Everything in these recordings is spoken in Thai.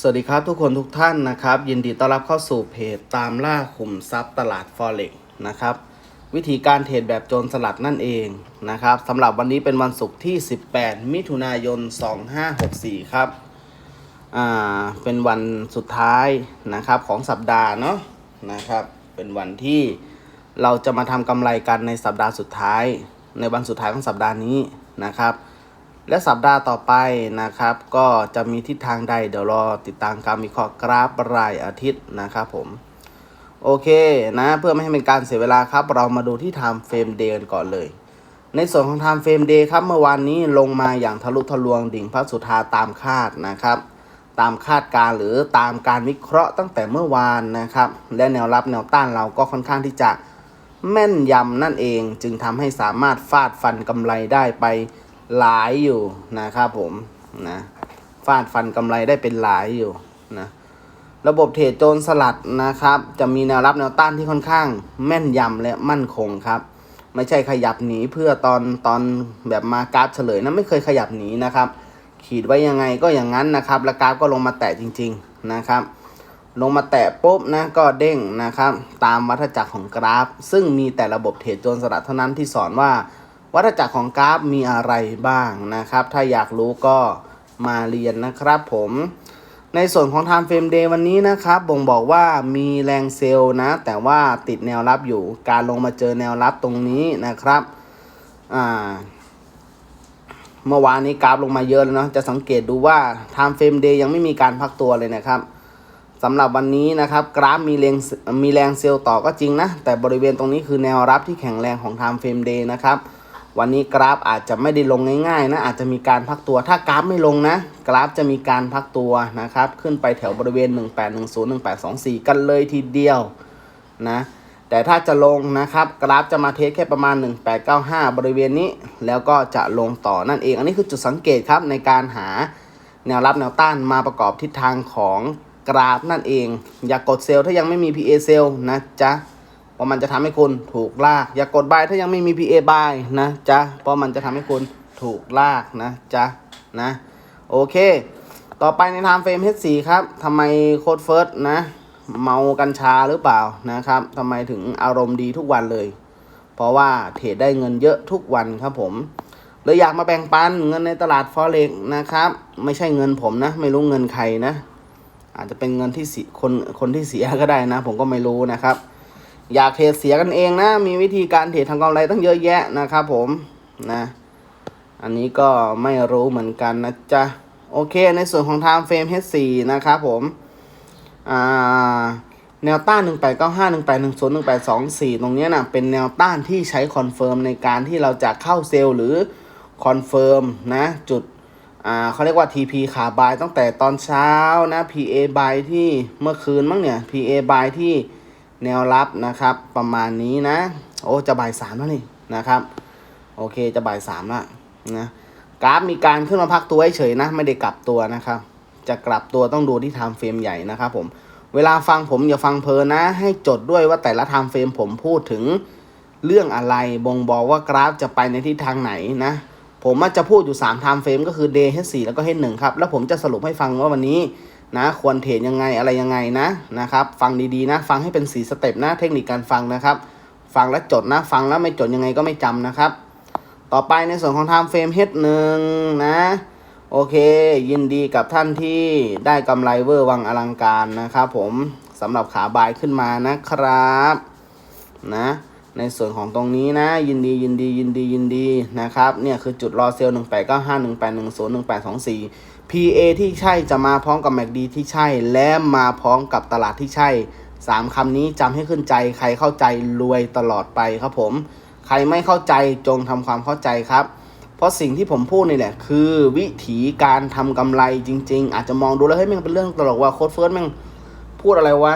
สวัสดีครับทุกคนทุกท่านนะครับ ยินดีต้อนรับเข้าสู่เพจตามล่าขุมทรัพย์ตลาด Forex นะครับ วิธีการเทรดแบบโจรสลัดนั่นเองนะครับสำหรับวันนี้เป็นวันศุกร์ที่ 18 มิถุนายน 2564 ครับอ่าเป็นวันสุดท้ายนะครับของสัปดาห์เนาะนะครับ เป็นวันที่เราจะมาทำกำไรกันในสัปดาห์สุดท้าย ในวันสุดท้ายของสัปดาห์นี้นะครับ และสัปดาห์ต่อไปนะครับ ก็จะมีทิศทางใด เดี๋ยวรอติดตามการวิเคราะห์กราฟรายอาทิตย์นะครับผม โอเคนะ เพื่อไม่ให้เป็นการเสียเวลาครับ เรามาดูที่ Time Frame Day กันก่อนเลย ในส่วนของ Time Frame Day ครับเมื่อวานนี้ลงมาอย่างทะลุทะลวงดิ่งพระสุธาตามคาดนะครับ ตามคาดการหรือตามการวิเคราะห์ตั้งแต่เมื่อวานนะครับ และแนวรับแนวต้านเราก็ค่อนข้างที่จะแม่นยำนั่นเองจึงทำให้สามารถฟาดฟันกำไรได้ไป หลายอยู่นะครับผมนะฟาดฟันกำไรได้เป็นหลายอยู่นะระบบเทรดโจรสลัดนะครับ จะมีแนวรับแนวต้านที่ค่อนข้าง แม่นยำและมั่นคงครับ ไม่ใช่ขยับหนีเพื่อตอนตอนแบบมากราฟเฉลยนะไม่เคยขยับหนีนะครับ ขีดไว้ยังไงก็อย่างนั้นนะครับแล้วกราฟก็ลงมาแตะจริง ๆนะครับ ลงมาแตะปุ๊บนะก็เด้งนะครับ ตามวัฏจักรของกราฟ ซึ่งมีแต่ระบบเทรดโจรสลัดเท่านั้นที่สอนว่า วัฏจักรของกราฟมีอะไรบ้างนะครับ ถ้าอยากรู้ก็มาเรียนนะครับผมในส่วนของ Time Frame Day วันนี้นะครับ บ่งบอกว่ามีแรงเซลล์นะ แต่ว่าติดแนวรับอยู่ การลงมาเจอแนวรับตรงนี้นะครับ อ่า เมื่อวานนี้กราฟลงมาเยอะแล้วเนาะ จะสังเกตดูว่า Time Frame Day ยังไม่มีการพักตัวเลยนะครับสำหรับวันนี้นะครับ กราฟมีแรงมีแรงเซลล์ต่อก็จริงนะ แต่บริเวณตรงนี้คือแนวรับที่แข็งแรงของ Time Frame Day นะครับ วันนี้กราฟอาจจะไม่ได้ลงง่ายๆนะอาจจะมีการพักตัวถ้ากราฟไม่ลงนะ กราฟจะมีการพักตัวนะครับ ขึ้นไปแถวบริเวณ 1810 1824 กันเลยทีเดียวนะแต่ถ้าจะลงนะครับกราฟจะมาเทสแค่ประมาณ 1895 บริเวณนี้ แล้วก็จะลงต่อนั่นเอง อันนี้คือจุดสังเกตครับในการหาแนวรับแนวต้านมาประกอบทิศทางของกราฟนั่นเอง อย่ากกดเซลล์ถ้ายังไม่มี PA เซลล์นะจ๊ะ เพราะมันจะทำให้คุณถูกลาก อย่ากดบายถ้ายังไม่มี PA บายนะจ๊ะเพราะมันจะทำให้คุณถูกลากนะจ๊ะนะโอเค ต่อไปในไทม์เฟรม H4 ครับทำไมโค้ดเฟิร์สนะ เมากัญชาหรือเปล่านะครับทำไมถึงอารมณ์ดีทุกวันเลย เพราะว่าเทรดได้เงินเยอะทุกวันครับผมเลยอยากมาแบ่งปันเงินในตลาดฟอเร็กนะครับ ไม่ใช่เงินผมนะ ไม่รู้เงินใครนะ อาจจะเป็นเงินที่คนคนที่เสียก็ได้นะ ผมก็ไม่รู้นะครับ อยากเทรดเสียกันเองนะ มีวิธีการเทรดทำกำไรตั้งเยอะแยะนะครับผมนะ อันนี้ก็ไม่รู้เหมือนกันนะจ๊ะ โอเค ในส่วนของ Time Frame H4 นะครับผม อ่า แนวต้าน 1895 1810 1824 ตรงนี้นะเป็นแนวต้านที่ใช้คอนเฟิร์มในการที่เราจะเข้าเซลล์หรือคอนเฟิร์มนะ จุด อ่าเขาเรียกว่า TP ขาบายตั้งแต่ตอนเช้านะ PA บายที่เมื่อคืนมั้งเนี่ย PA บายที่ แนวรับนะครับประมาณนี้นะ โอ้จะบ่ายสามแล้วนี่นะครับ โอเคจะบ่ายสามและนะกราฟมีการขึ้นมาพักตัวเฉยๆนะ ไม่ได้กลับตัวนะครับ จะกลับตัวต้องดูที่ไทม์เฟรมใหญ่นะครับผมเวลาฟังผมอย่าฟังเพลินนะ ให้จดด้วยว่าแต่ละไทม์เฟรมผมพูดถึงเรื่องอะไรบ่งบอกว่ากราฟจะไปในทิศทางไหนนะ ผมจะพูดอยู่3 time frame ก็คือ day h4 แล้วก็ h1 ครับ แล้วผมจะสรุปให้ฟังว่าวันนี้ นะ ควรเทรดยังไงอะไรยังไงนะนะครับ ฟังดีๆนะ ฟังให้เป็น4สเต็ปนะ เทคนิคการฟังนะครับ ฟังแล้วจดนะ ฟังแล้วไม่จดยังไงก็ไม่จำนะครับ ต่อไปในส่วนของ time frame h1 นะ โอเค ยินดีกับท่านที่ได้กำไรเวอร์วังอลังการนะครับผมสำหรับขาบายขึ้นมานะครับนะในส่วนของตรงนี้นะ ยินดียินดียินดียินดีนะครับเนี่ยคือจุดรอเซลล์1895 1810 1824 PA ที่ใช่จะมาพร้อมกับ MACD ที่ใช่ และมาพร้อมกับตลาดที่ใช่ 3คำนี้จำให้ขึ้นใจ ใครเข้าใจรวยตลอดไปครับผม ใครไม่เข้าใจจงทำความเข้าใจครับ เพราะสิ่งที่ผมพูดนี่แหละ คือวิธีการทำกำไรจริง ๆ อาจจะมองดูแล้วเฮ้ยม่งเป็นเรื่องตลกว่าโค้ดเฟิร์สแม่งพูดอะไรวะ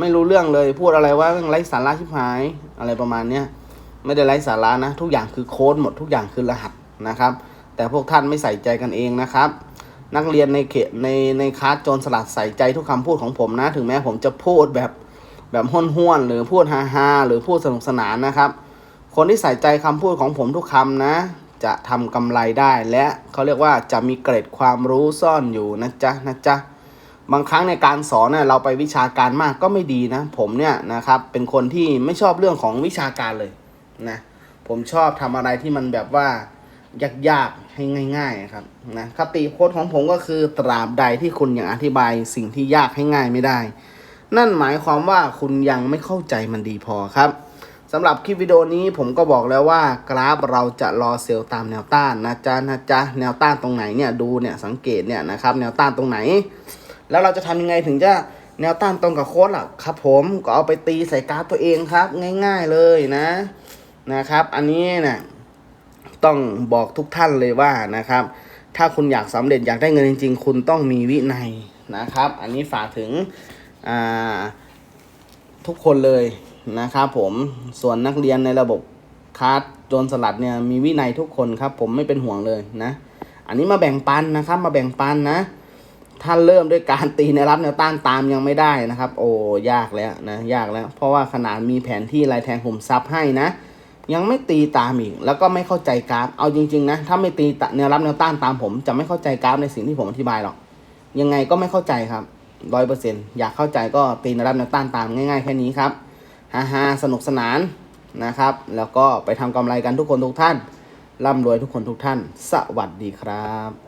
ไม่รู้เรื่องเลย พูดอะไรวะแม่งไร้สาระชิบหายอะไรประมาณเนี้ยไม่ได้ไร้สาระนะ ทุกอย่างคือโค้ดหมดทุกอย่างคือรหัสนะครับ แต่พวกท่านไม่ใส่ใจกันเองนะครับ นักเรียนในเขตในในคลาสโจรสลัดใส่ใจทุกคำพูดของผมนะ ถึงแม้ผมจะพูดแบบแบบห้วนๆหรือพูดฮาๆหรือพูดสนุกสนานนะครับ คนที่ใส่ใจคำพูดของผมทุกคำนะ จะทำกำไรได้และเขาเรียกว่าจะมีเกร็ดความรู้ซ่อนอยู่นะจ๊ะนะจ๊ะบางครั้งในการสอนเนี่ยเราไปวิชาการมากก็ไม่ดีนะ ผมเนี่ยนะครับเป็นคนที่ไม่ชอบเรื่องของวิชาการเลยนะผมชอบทำอะไรที่มันแบบว่ายากๆ ให้ง่าย ๆ ครับนะคติโค้ดของผมก็คือตราบใดที่คุณยังอธิบายสิ่งที่ยากให้ง่ายไม่ได้ นั่นหมายความว่าคุณยังไม่เข้าใจมันดีพอครับสำหรับคลิปวิดีโอนี้ผมก็บอกแล้วว่ากราฟเราจะรอเซลล์ตามแนวต้านนะจ๊ะนะจ๊ะแนวต้านตรงไหนเนี่ยดูเนี่ยสังเกตเนี่ยนะครับแนวต้านตรงไหน แล้วเราจะทำยังไงถึงจะแนวต้านตรงกับโค้ดล่ะครับผมก็เอาไปตีใส่กราฟตัวเองครับ ง่าย ๆเลยนะนะครับ อันนี้เนี่ย ต้องบอกทุกท่านเลยว่านะครับ ถ้าคุณอยากสำเร็จอยากได้เงินจริง ๆ คุณต้องมีวินัยนะครับ อันนี้ฝากถึงทุกคนเลยนะครับผมส่วนนักเรียนในระบบคาร์ดโจรสลัดเนี่ยมีวินัยทุกคนครับ ผมไม่เป็นห่วงเลยนะอันนี้มาแบ่งปันนะครับมาแบ่งปันนะถ้าเริ่มด้วยการตีในรับแนวต้านตามยังไม่ได้นะครับ โอ้ยากแล้วนะยากแล้ว เพราะว่าขนาดมีแผนที่ลายแทงผมซับให้นะ ยังไม่ตีตามอีก แล้วก็ไม่เข้าใจกราฟ เอาจริงๆนะ ถ้าไม่ตีแนวรับแนวต้านตามผม จะไม่เข้าใจกราฟในสิ่งที่ผมอธิบายหรอก ยังไงก็ไม่เข้าใจครับร้อยเปอร์เซ็นต์อยากเข้าใจก็ตีแนวรับแนวต้านตามง่ายๆแค่นี้ครับฮ่าฮาสนุกสนานนะครับ แล้วก็ไปทำกำไรกันทุกคนทุกท่านร่ำรวยทุกคนทุกท่าน สวัสดีครับ